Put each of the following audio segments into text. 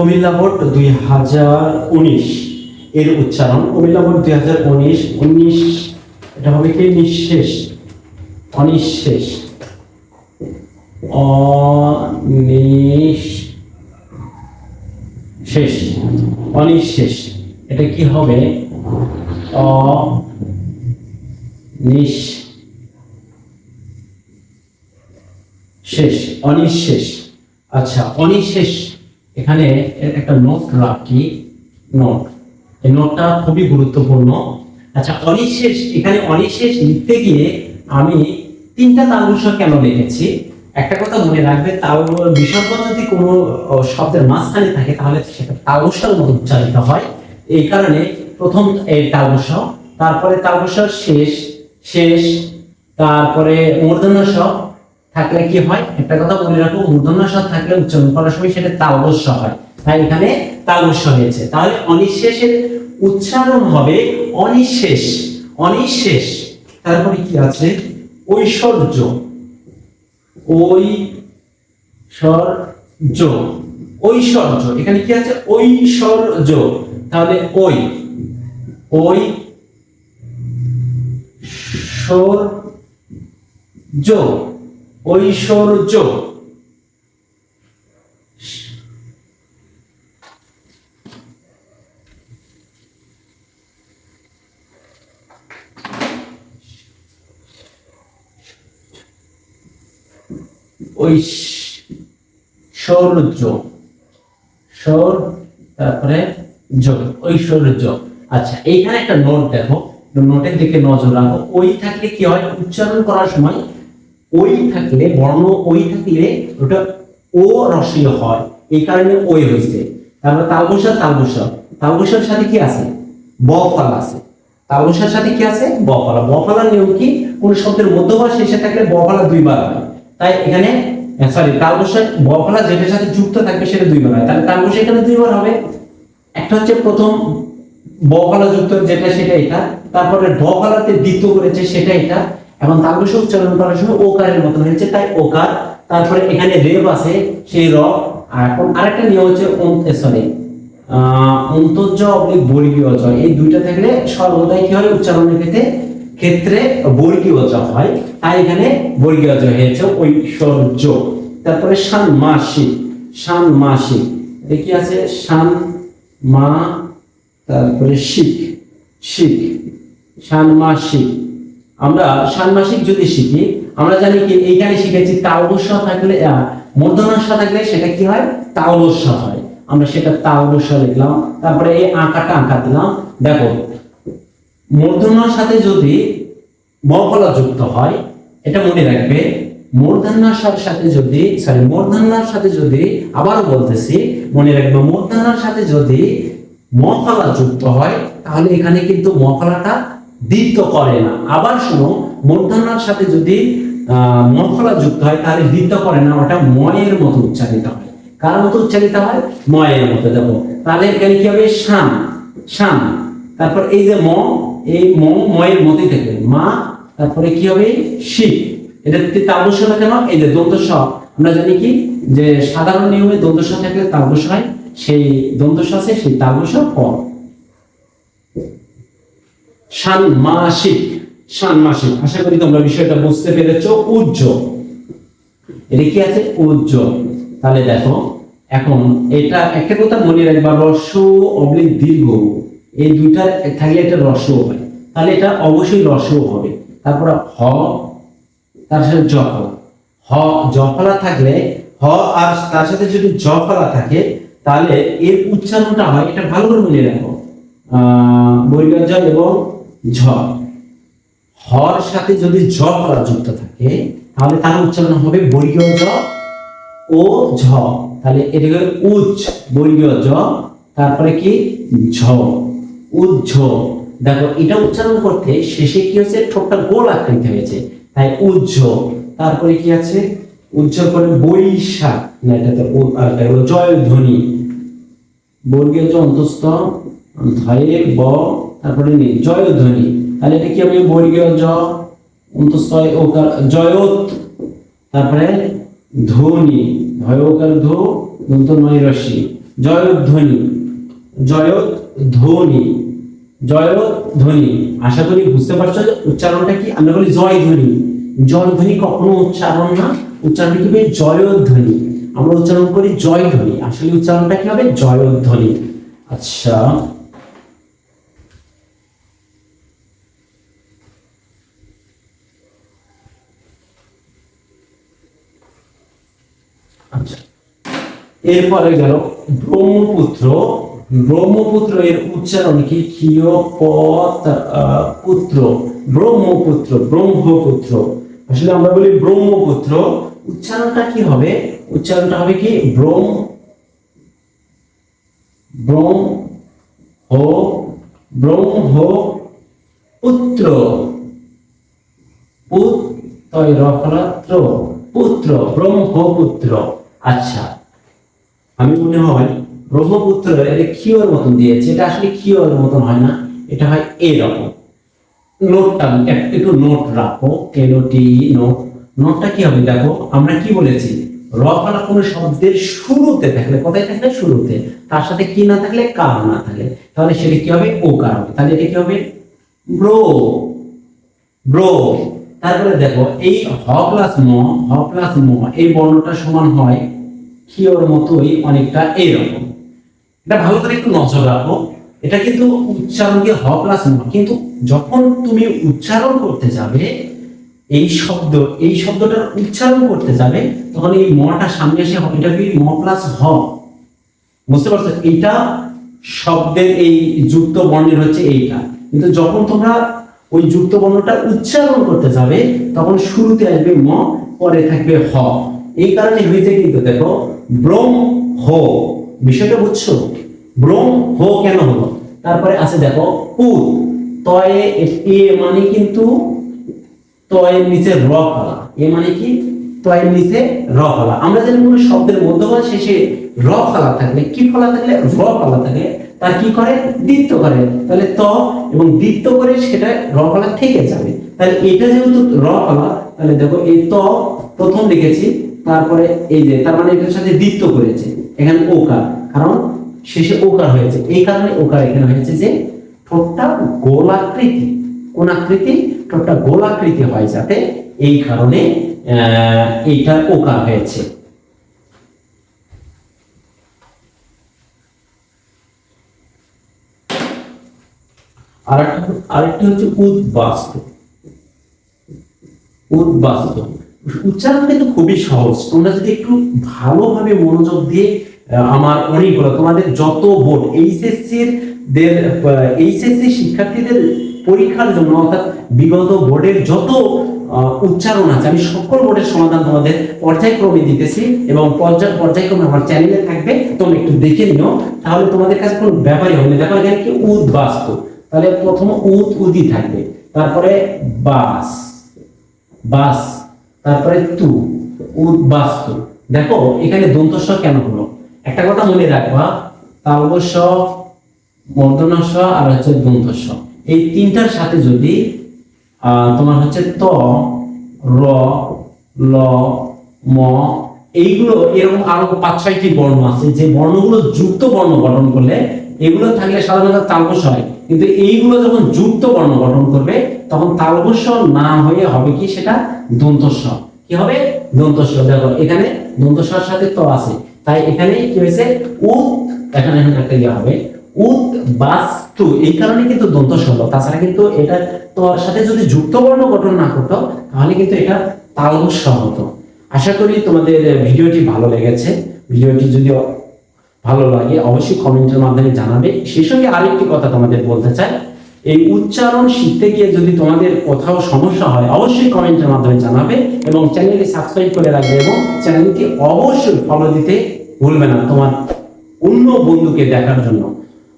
Comilla board দুই হাজার উনিশ এর উচ্চারণ। কুমিল্লা বোর্ড দুই হাজার উনিশ উনিশ, এটা হবে কি? নিঃশেষ। অনিঃশেষ। অনিশ শেষ অনিঃশেষ। এটা কি হবে? অ শেষ অনিঃশেষ। আচ্ছা অনিঃশেষ। এখানে একটা নোট রাখি নোট এই নোটটা খুবই গুরুত্বপূর্ণ। আচ্ছা অনিশেষ, এখানে অনিশেষ লিখতে গিয়ে আমি তিনটা তালুস কেন লিখেছি? একটা কথা মনে রাখবে, তাল বিসর্গ যদি কোনো শব্দের মাঝখানে থাকে, তাহলে সেটা তালুসার মতো উচ্চারিত হয়। এই কারণে প্রথম এই তালুস তারপরে তালুসার শেষ শেষ, তারপরে মূর্ধন্য থাকলে কি হয়? একটা কথা বলে রাখো মূর্ধন্য স থাকলে উচ্চারণ করার সময় সেটা তালবস্য হয়। তাই এখানে তালবস্য হয়েছে। তাহলে অনিঃশেষের উচ্চারণ হবে অনিঃশেষ অনিঃশেষ। তারপরে কি আছে? ঐশ্বর্য ঐশ্বর্য ঐশ্বর্য। এখানে কি আছে? ঐশ্বর্য। তাহলে ওই ওই সৌর্য ঐশ্বর্য। ঐশ্বর্য। সৌর তারপরে যোগ। ঐশ্বর্য। আচ্ছা এইখানে একটা নোট দেখো। নোটের দিকে নজর রাখো। ওই থাকলে কি হয়? উচ্চারণ করার সময় ওই থাকলে, বর্ণ ওই থাকলে ওটা ও রসীয় হয়। এই কারণে ওই হয়েছে তারপরে তালবসা তালবসা তালবসার সাথে কি আছে? ব ফল আছে। তালবসার সাথে কি আছে? ব ফলা। ব ফলার নিয়ম কি? কোন শব্দের মধ্যভাগ শেষে থাকলে ব ফলা দুইবার হয়। তাই এখানে সরি তালবসা ব ফলা যেটার সাথে যুক্ত থাকবে সেটা দুইবার হয়। তাহলে তালবসা এখানে দুইবার হবে। একটা হচ্ছে প্রথম বফলা যুক্ত যেটা সেটা এটা। তারপরে ঢফলাতে দ্বিতীয় করেছে সেটা এটা। এবং তালবস উচ্চারণ করার সময় ওকারের মতন হয়েছে তাই ওকার, তারপরে এখানে রেব আছে সেই র, আর এখন আরেকটা নিয়ম হচ্ছে সরি অন্তর্য অবলিক বর্গীয় জ। এই দুইটা থাকলে সর্বদাই কি হয়? উচ্চারণের ক্ষেত্রে ক্ষেত্রে বর্গীয় জ হয়। তাই এখানে বর্গীয় জ হয়েছে ঐশ্বর্য। তারপরে ষান্মাসিক ষান্মাসিক এটা কি আছে? শান মা, তারপরে শিখ শিখ ষান্মাসিক আমরা ষান্মাসিক যদি শিখি আমরা জানি কি এইখানে শিখেছি তালবস্য থাকলে আহ, মূর্ধন্যাস্য থাকলে সেটা কি হয়? তালবস্য হয়। আমরা সেটা তালবস্য লিখলাম তারপরে এই আঁকাটা আঁকা দিলাম। দেখো মূর্ধন্যর সাথে যদি বফলা যুক্ত হয় এটা মনে রাখবে মূর্ধন্যার সাথে যদি সরি মূর্ধন্যার সাথে যদি আবারও বলতেছি মনে রাখবে মূর্ধন্যার সাথে যদি মফলা যুক্ত হয় তাহলে এখানে কিন্তু মফলাটা দ্বিত্ব করে না। আবার শুনো মূর্ধন্যার সাথে যদি মফলা যুক্ত হয়, তাহলে দ্বিত্ব করে না, ওটা ময়ের মতো উচ্চারিত হয়। কার মতো উচ্চারিত হয়? ময়ের মতো। দেখো, তাহলে কি হবে? শান শান। তারপর এই যে ম, এই ম ময়ের মধ্যে থেকে মা, তারপরে কি হবে? শিব। এটা তালবস হবে কেন এই যে দন্ত আমরা জানি কি? যে সাধারণ নিয়মে দন্ত স থাকলে তাবস হয়, সেই দন্ত আছে, সেই তাবস প ষান্মাসিক ষান্মাসিক আশা করি তোমরা বিষয়টা বুঝতে পেরেছ। উজ্জ্বল এটা কি আছে? উজ্জ্বল তাহলে দেখো, এখন এটা একটা কথা মনে রাখবা রস্য অবলিক দীর্ঘ। এই দুইটা থাকলে এটা রস্য হয়। তাহলে এটা অবশ্যই রস্য হবে। তারপর হ, তার সাথে জফলা। হ, জফলা থাকলে, হ আর তার সাথে যদি জফলা থাকে, তাহলে এর উচ্চারণটা হয়, এটা ভালো করে মনে রাখো। আহ বৈরাজ এবং ঝ হর সাথে যদি জ ফলা যুক্ত থাকে, তাহলে তার উচ্চারণ হবে বর্গীয় জ ও ঝ। তাহলে এটা হবে উচ্চ, বর্গীয় জ, তারপরে কি? ঝ। উজ্জ দেখো, এটা উচ্চারণ করতে শেষে কি হচ্ছে ঠোঁটটা গোল আকৃতি হয়েছে। তাই উজ্জ। তারপরে কি আছে? উজ্জ করে বৈশাখ না এটাতে ও- আর এটা হলো জয় ধ্বনি বর্গীয় জ অন্তস্থ ধয়ে ব তারপরে নি জয় ধ্বনি তাহলে এটা কি আমি বর্গীয় জ অন্তস্থ ওকার, জয়ত। তারপরে ধ্বনি। ভয়কার ধো দন্ত নয় রশ্মি। জয়ধ্বনি। জয়ধ্বনি জয়ধ্বনি আশা করি বুঝতে পারছ যে উচ্চারণটা কি? আমরা বলি জয়ধ্বনি। জয়ধ্বনি কখনো উচ্চারণ না। উচ্চারণ কি হবে? জয়ধ্বনি। আমরা উচ্চারণ করি জয়ধ্বনি। আসলে উচ্চারণটা কি হবে? জয়ধ্বনি। আচ্ছা। এরপরে গেল ব্রহ্মপুত্র। ব্রহ্মপুত্র এর উচ্চারণ কি? পুত্র। ব্রহ্মপুত্র ব্রহ্মপুত্র। আসলে আমরা বলি ব্রহ্মপুত্র। উচ্চারণটা কি হবে? উচ্চারণটা হবে কি? ব্রহ্ম ব্রহ্ম হো ব্রহ্ম পুত্র পুত্র পুত্র, ব্রহ্মপুত্র। আচ্ছা। আমি মনে হয় ব্রহ্মপুত্র এটা ক্ষীয়র মতন দিয়েছে। এটা আসলে ক্ষীয়র মতন হয় না, এটা হয় এরকম। নোটটা একটু নোট রাখো। N O T note? নোটটা কি হবে? দেখো, আমরা কি বলেছি? র ফলা কোনো শব্দের শুরুতে থাকলে, কোথায় থাকলে? শুরুতে। তার সাথে কি না থাকলে? কার না থাকলে। তাহলে সেটা কি হবে? ও কার হবে। তাহলে এটা কি হবে? ব্রো। ব্রো। তারপরে দেখো, এই হ প্লাস ম, হ প্লাস ম, এই বর্ণটা সমান হয় ক্ষীয়র মতোই অনেকটা এইরকম। এটা ভালো করে একটু নজর রাখো। এটা কিন্তু উচ্চারণ দিয়ে হ প্লাস কিন্তু যখন তুমি উচ্চারণ করতে যাবে, এই শব্দ, এই শব্দটার উচ্চারণ করতে যাবে, তখন এই মটা সামনে এসে এটা কি ম প্লাস হ? বুঝতে পারছ? এইটা শব্দের এই যুক্ত বর্ণের হচ্ছে এইটা। কিন্তু যখন তোমরা ওই যুক্ত বর্ণটা উচ্চারণ করতে যাবে, তখন শুরুতে আসবে ম, পরে থাকবে হ। এই কারণে হয়েছে কিন্তু দেখো ব্রহ্ম বিষয়টা বুঝছ? ব্রহ্ম কেন হলো? তারপরে আছে দেখো পু তয়ে এ মানে কিন্তু তয়ের নিচে র ফলা। এ মানে কি? তয়ের নিচে র ফলা। আমরা জানি কোনো শব্দের মধ্যমান শেষে র ফলা থাকলে, কি ফলা থাকলে? র ফলা থাকে। তার কি করে? দ্বিত্ব করে। তাহলে ত এবং দ্বিত্ব করে সেটা র ফলা থেকে যাবে। তাহলে এটা যেহেতু র ফলা, তাহলে দেখো এই ত প্রথম লিখেছি। তারপরে এই যে, তার মানে এটার সাথে দ্বিত্ব করেছে এখানে ওকার। কারণ শেষে ওকার হয়েছে। এই কারণে ওকার এখানে হয়েছে যে, ঠোঁটটা গোলাকৃতি কোন আকৃতি ঠোঁটটা গোলাকৃতি হয় যাতে এই কারণে এইটা ওকার হয়েছে। আরেকটা আরেকটা হচ্ছে উদ্বাস্ত। উদ্বাস্ত। উচ্চারণ কিন্তু খুবই সহজ। তোমরা যদি একটু ভালোভাবে মনোযোগ দিয়ে আমার অনেকগুলো, তোমাদের যত বোর্ড এইচএসসির দের এইচএসসি শিক্ষার্থীদের পরীক্ষার জন্য, অর্থাৎ বিগত বোর্ডের যত উচ্চারণ আছে, আমি সকল বোর্ডের সমাধান তোমাদের পর্যায়ক্রমে দিতেছি এবং পর্যায় পর্যায়ক্রমে আমার চ্যানেলে থাকবে। তোমরা একটু দেখে নিও, তাহলে তোমাদের কাছে কোনো ব্যাপারই হবে না। দেখো এখানে কি উদ্বাস্ত তাহলে প্রথম উদ, উদি থাকবে। তারপরে বাস। বাস। তারপরে তু উদ্বাস্তু দেখো, এখানে দন্তস্ব কেন হলো? একটা কথা মনে রাখবা, তালবস্ব, মর্দনাস্ব আর হচ্ছে দন্তস্ব। এই তিনটার সাথে যদি তোমার হচ্ছে ত, র, ল, ম, এইগুলো এরকম আরও পাঁচ, ছয়টি বর্ণ আছে, যে বর্ণগুলো যুক্ত বর্ণ গঠন করলে, এগুলো থাকলে সাধারণত তালবস্য হয়। কিন্তু এইগুলো যখন যুক্ত বর্ণ গঠন করবে তখন তালবস্য না হয়ে হবে কি সেটা? দন্তস্ব। কি হবে? দন্তস্ব। দেখো, এখানে দন্তস্বর সাথে ত আছে। তাই এখানে কি হয়েছে? উত, এখানে এখানে একটা ইয়ে হবে। উত বাস্তু। এই কারণে কিন্তু দন্তস্ব হলো। তাছাড়া কিন্তু এটা তোর সাথে যদি যুক্ত বর্ণ গঠন না করতো, তাহলে কিন্তু এটা তালবস্য হতো। আশা করি তোমাদের ভিডিওটি ভালো লেগেছে। ভিডিওটি যদি ভালো লাগে, অবশ্যই কমেন্টের মাধ্যমে জানাবে। সেই সঙ্গে আরেকটি কথা তোমাদের বলতে চাই। এই উচ্চারণ শিখতে গিয়ে যদি তোমাদের কোথাও সমস্যা হয়, অবশ্যই কমেন্টের মাধ্যমে জানাবে এবং চ্যানেলটি সাবস্ক্রাইব করে রাখবে এবং চ্যানেলটি অবশ্যই ফলো দিতে ভুলবে না তোমার অন্য বন্ধুকে দেখার জন্য।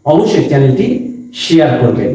অবশ্যই চ্যানেলটি শেয়ার করবেন।